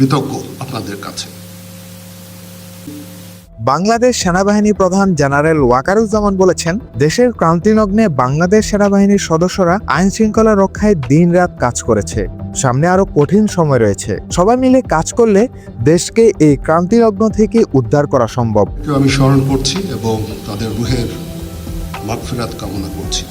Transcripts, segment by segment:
কৃতজ্ঞ আপনাদের কাছে। বাংলাদেশ সেনাবাহিনী প্রধান জেনারেল ওয়াকারুজ্জামান বলেছেন দেশের ক্রান্তিলগ্নে বাংলাদেশ সেনাবাহিনীর সদস্যরা আইন শৃঙ্খলা রক্ষায় দিনরাত কাজ করেছে। সামনে আরও কঠিন সময় রয়েছে। সবাই মিলে কাজ করলে দেশকে এই ক্রান্তিলগ্ন থেকে উদ্ধার করা সম্ভব। আমি স্মরণ করছি এবং তাদের রুহের মাগফিরাত কামনা করছি।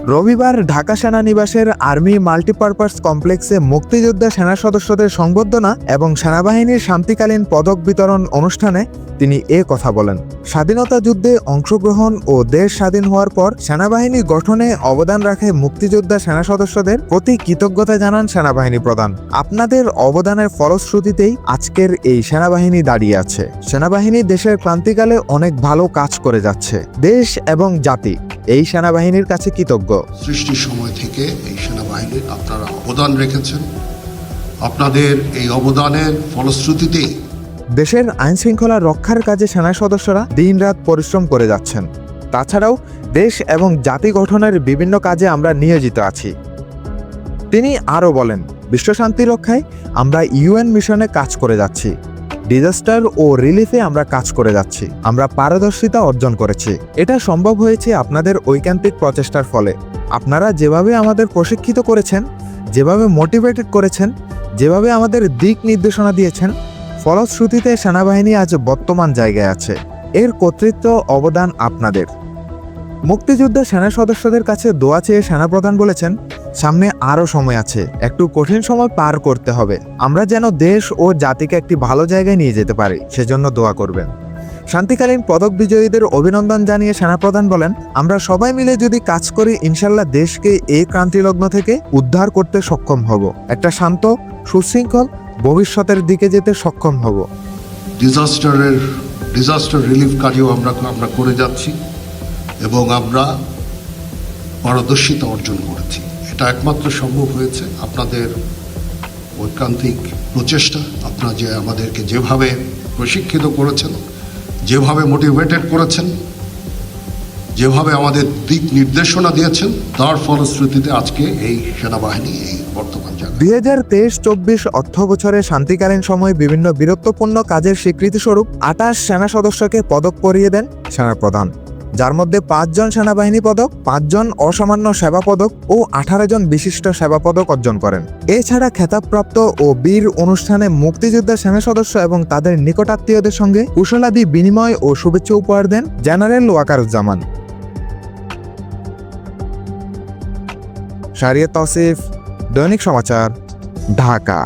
রবিবার ঢাকা সেনানিবাসের আর্মি মাল্টিপারপাস কমপ্লেক্সে মুক্তিযোদ্ধা সেনা সদস্যদের সংবর্ধনা এবং সেনাবাহিনীর শান্তিকালীন পদক বিতরণ অনুষ্ঠানে তিনি এ কথা বলেন। স্বাধীনতা যুদ্ধে অংশগ্রহণ ও দেশ স্বাধীন হওয়ার পর সেনাবাহিনী গঠনে অবদান রাখে মুক্তিযোদ্ধা সেনা সদস্যদের প্রতি কৃতজ্ঞতা জানান সেনাবাহিনী প্রধান। আপনাদের অবদানের ফলশ্রুতিতেই আজকের এই সেনাবাহিনী দাঁড়িয়ে আছে। সেনাবাহিনী দেশের ক্রান্তিকালে অনেক ভালো কাজ করে যাচ্ছে। দেশ এবং জাতি এই সেনাবাহিনীর কাছে কৃতজ্ঞ। সৃষ্টির সময় থেকে এই সেনাবাহিনীর আপনারা অবদান রেখেছেন। আপনাদের এই অবদানের ফলশ্রুতিতেই দেশের আইন শৃঙ্খলা রক্ষার কাজে সেনা সদস্যরা দিনরাত পরিশ্রম করে যাচ্ছেন। তাছাড়াও দেশ এবং জাতি গঠনের বিভিন্ন কাজে আমরা নিয়োজিত আছি। তিনি আরও বলেন বিশ্বশান্তি রক্ষায় আমরা ইউএন মিশনে কাজ করে যাচ্ছি। ডিজাস্টার ও রিলিফে আমরা কাজ করে যাচ্ছি। আমরা পারদর্শিতা অর্জন করেছি। এটা সম্ভব হয়েছে আপনাদের ঐকান্তিক প্রচেষ্টার ফলে। আপনারা যেভাবে আমাদের প্রশিক্ষিত করেছেন, যেভাবে মোটিভেটেড করেছেন, যেভাবে আমাদের দিক নির্দেশনা দিয়েছেন, ফলশ্রুতিতে সেনাবাহিনী আজ বর্তমান জায়গায় আছে। এর কর্তৃত্ব অবদান আপনাদের। মুক্তিযুদ্ধে সেনা সদস্যদের কাছে দোয়া চেয়ে সেনাপ্রধান বলেছেন সামনে আরও সময় আছে। একটু কঠিন সময় পার করতে হবে। আমরা যেন দেশ ও জাতিকে একটি ভালো জায়গায় নিয়ে যেতে পারি, সেজন্য দোয়া করবেন। শান্তিকালীন পদক বিজয়ীদের অভিনন্দন জানিয়ে সেনাপ্রধান বলেন, আমরা সবাই মিলে যদি কাজ করি, ইনশাল্লাহ দেশকে এই ক্রান্তিলগ্ন থেকে উদ্ধার করতে সক্ষম হব। একটা শান্ত, সুশৃঙ্খল ভবিষ্যতের দিকে যেতে সক্ষম হব। ডিজাস্টারের, ডিজাস্টার রিলিফ কাজেও আমরা আমরা করে যাচ্ছি এবং আমরা পারদর্শিতা অর্জন করেছি। এটা একমাত্র সম্ভব হয়েছে আপনাদের ঐকান্তিক প্রচেষ্টা। আপনারা যে আমাদেরকে যেভাবে প্রশিক্ষিত করেছেন, যেভাবে মোটিভেটেড করেছেন, যেভাবে আমাদের দিক নির্দেশনা দিয়েছেন, তার ফলশ্রুতিতে আজকে এই সেনাবাহিনী এই বর্তমান দুই হাজার তেইশ, চব্বিশ অর্থ বছরে শান্তিকালীন সময়ে বিভিন্ন বীরত্বপূর্ণ কাজের স্বীকৃতিস্বরূপ আঠাশ সেনা সদস্যকে পদক পরিয়ে দেন সেনাপ্রধান। যার মধ্যে পাঁচজন সেনাবাহিনী পদক, পাঁচজন অসামান্য সেবা পদক ও আঠারো জন বিশিষ্ট সেবা পদক অর্জন করেন। এছাড়া খেতাবপ্রাপ্ত ও বীর অনুষ্ঠানে মুক্তিযোদ্ধা সেনা সদস্য এবং তাদের নিকটাত্মীয়দের সঙ্গে কুশলাদি বিনিময় ও শুভেচ্ছা উপহার দেন জেনারেল ওয়াকারুজ্জামান। শারিয়া তসিফ, দৈনিক সমাচার, ঢাকা।